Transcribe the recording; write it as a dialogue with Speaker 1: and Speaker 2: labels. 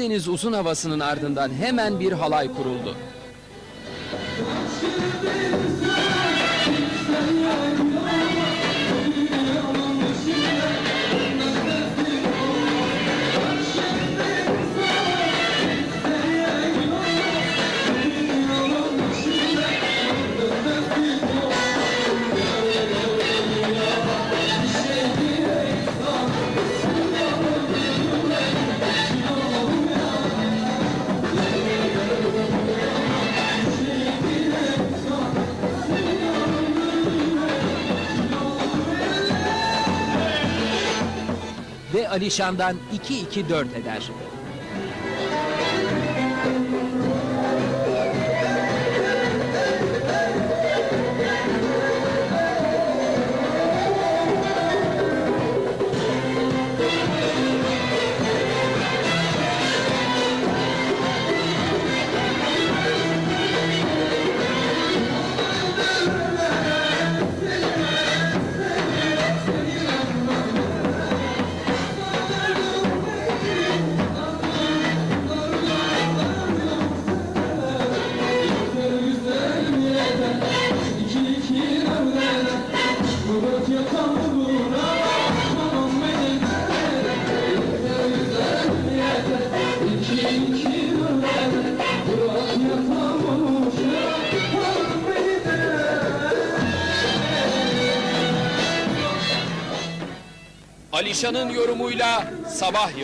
Speaker 1: Deniz uzun havasının ardından hemen bir halay kuruldu. Ve Alişan'dan 2-2-4 eder. Alişan'ın yorumuyla Sabah Yıldız.